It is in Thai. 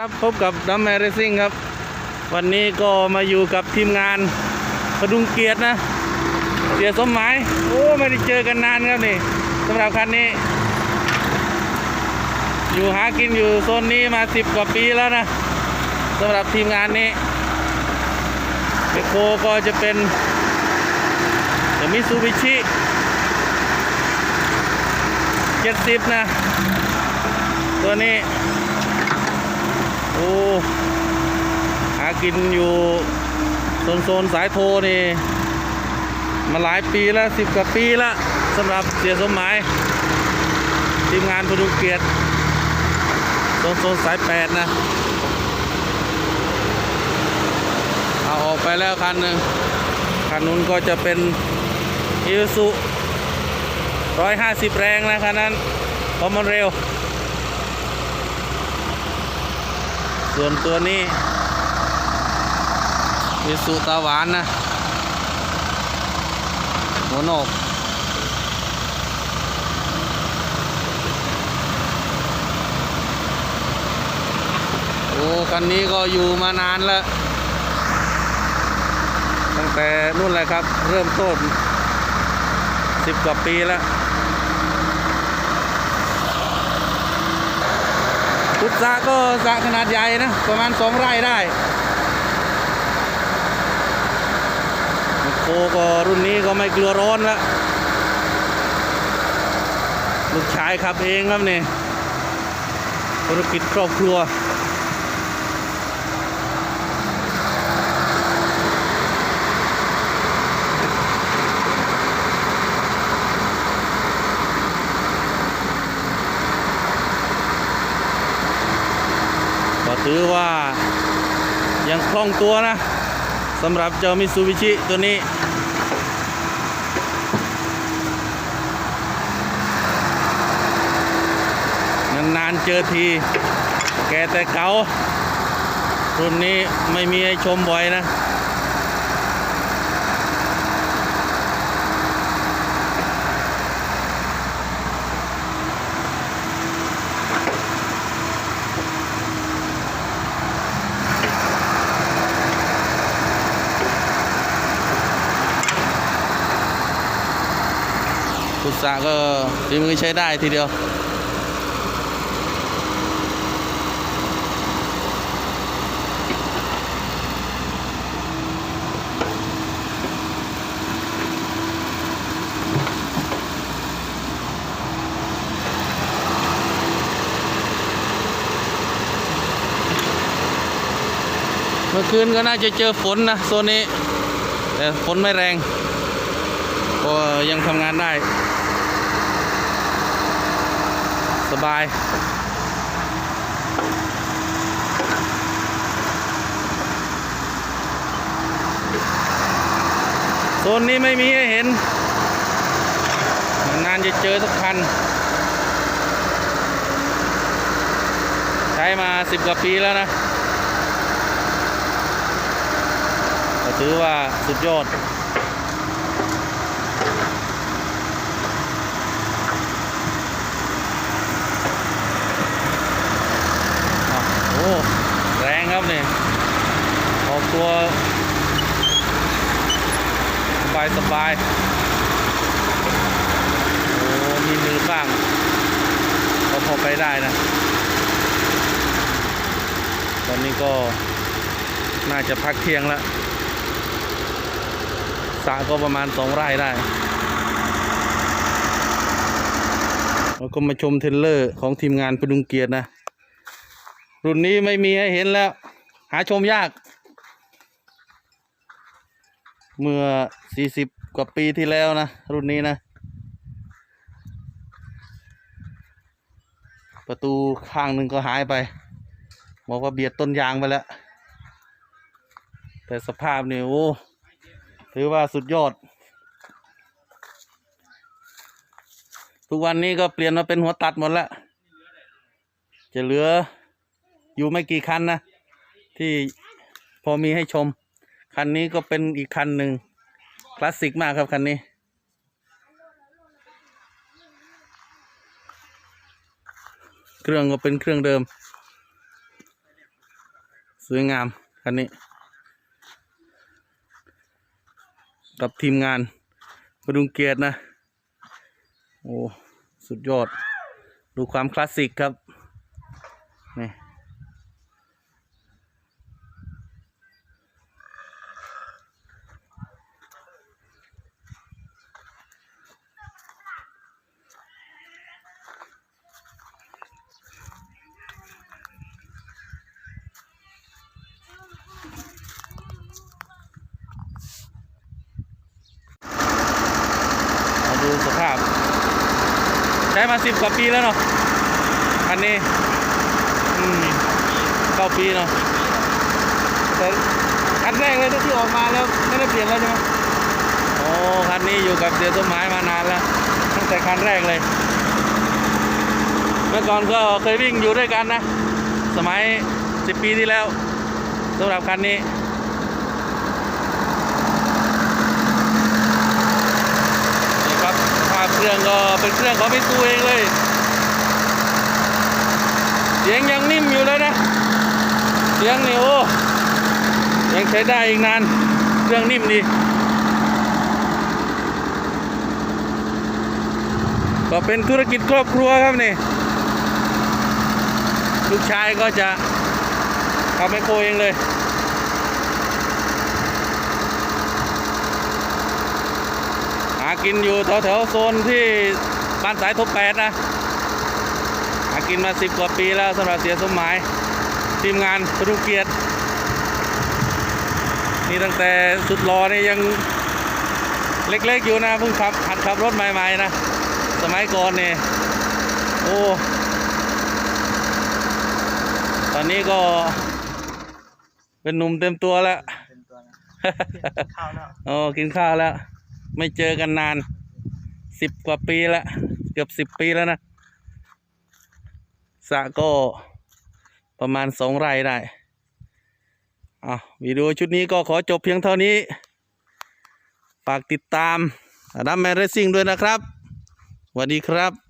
ครับพบกับดัมแมรซิ่งครับ วันนี้ก็มาอยู่กับทีมงานพดุงเกียรตินะเสียสมหมายโอ้ไม่ได้เจอกันนานครับนี่สำหรับคันนี้ อยู่หากินอยู่โซนนี้มาสิบกว่าปีแล้วนะสำหรับทีมงานนี้เบโคก็จะเป็นเดมิซูบิชิเจ็ดสิบนะ ตัวนี้ โอ้หากินอยู่โซนโซนสายโทนี่ มาหลายปีแล้วสิบกว่าปีแล้วสำหรับเสียสมหมายทีมงานพดุงเกียรติโซนโซนสายแปดนะเอาออกไปแล้วคันหนึ่งคันนู้นก็จะเป็นอิสุร้อยห้าสิบแรงนะคันนั้นเพราะมันเร็ว ส่วนตัวนี้วิสุตาหวานนะหัวโหนกโอ้คันนี้ก็อยู่มานานแล้ว ตั้งแต่นู่นเลยครับ เริ่มต้นสิบกว่าปีแล้ว พุทธะก็สระขนาดใหญ่นะ ประมาณสองไร่ได้โคก็รุ่นนี้ก็ไม่กลัวร้อนละลูกชายขับเองครับนี่ธุรกิจครอบครัว ก็ถือว่า ยังคล่องตัวนะสำหรับเจ้ามิซูบิชิตัวนี้ นานๆเจอที แกแต่เก่ารุ่นนี้ไม่มีให้ชมบ่อยนะ พุทธะก็ฝีมือใช้ได้ทีเดียว เมื่อคืนก็น่าจะเจอฝนนะโซนนี้ แต่ฝนไม่แรงก็ยังทำงานได้ สบายโซนนี้ไม่มีให้เห็น นานจะเจอสักคัน ใช้มาสิบกว่าปีแล้วนะก็ถือว่าสุดยอด อะโอ้ แรงครับนี่ออกตัว สบายสบายโอ้มีมือบ้างก็พอไปได้นะ ตอนนี้ก็น่าจะพักเที่ยงแล้วสระก็ประมาณสองไร่ได้แล้วก็มาชมเทรลเลอร์ของทีมงานพดุงเกียรตินะ รุ่นนี้ไม่มีให้เห็นแล้ว หาชมยาก เมื่อ 40 กว่าปีที่แล้วนะ รุ่นนี้นะ ประตูข้างหนึ่งก็หายไปบอกว่าเบียดต้นยางไปแล้ว แต่สภาพนี่โอ้ถือว่าสุดยอด ทุกวันนี้ก็เปลี่ยนมาเป็นหัวตัดหมดแล้ว จะเหลือ อยู่ไม่กี่คันนะ ที่พอมีให้ชม คันนี้ก็เป็นอีกคันหนึ่งคลาสสิกมากครับคันนี้ เครื่องก็เป็นเครื่องเดิม สวยงามคันนี้ กับทีมงานพดุงเกียรตินะ โอ้ สุดยอด ดูความคลาสสิกครับนี่ ใช้มาสิบกว่าปีแล้วเนาะคันนี้อืมเก้าปีเนาะแต่คันแรกเลยที่ออกมาแล้วไม่ได้เปลี่ยนแล้วใช่ไหมโอ้คันนี้อยู่กับเสียต้นไม้มานานแล้วตั้งแต่คันแรกเลย เมื่อก่อนก็เคยวิ่งอยู่ด้วยกันนะ สมัยสิบปีที่แล้วสำหรับคันนี้ นี่ครับภาพ เครื่องก็เป็นเครื่องเของพี่ตู้เองเลยเสียงยังนิ่มอยู่เลยนะ เสียงนี่โอ้ยังใช้ได้อีกนาน เครื่องนิ่มดีก็เป็นธุรกิจครอบครัวครับนี่ ลูกชายก็จะทำไมโคเองเลย หา กินอยู่แถวแถวๆโซนที่บ้านสายทบแปดนะ หากินมาสิบกว่าปีแล้วสำหรับเสียสมหมาย ทีมงานพดุงเกียรติ นี่ตั้งแต่สุดรอนี่ยังเล็กๆอยู่นะเพิ่งขับหัดขับรถใหม่ๆนะ สมัยก่อนนี่โอ้ตอนนี้ก็เป็นหนุ่มเต็มตัวแล้วเป็นตัวนะข้าวแล้ว โอ้ กินข้าวแล้ว ไม่เจอกันนานสิบกว่าปีแล้วเกือบสิบปีแล้วนะสระก็ประมาณสองไร่ได้อะวิดีโอชุดนี้ก็ขอจบเพียงเท่านี้ ฝากติดตามดัมแมนเรซิ่งด้วยนะครับสวัสดีครับ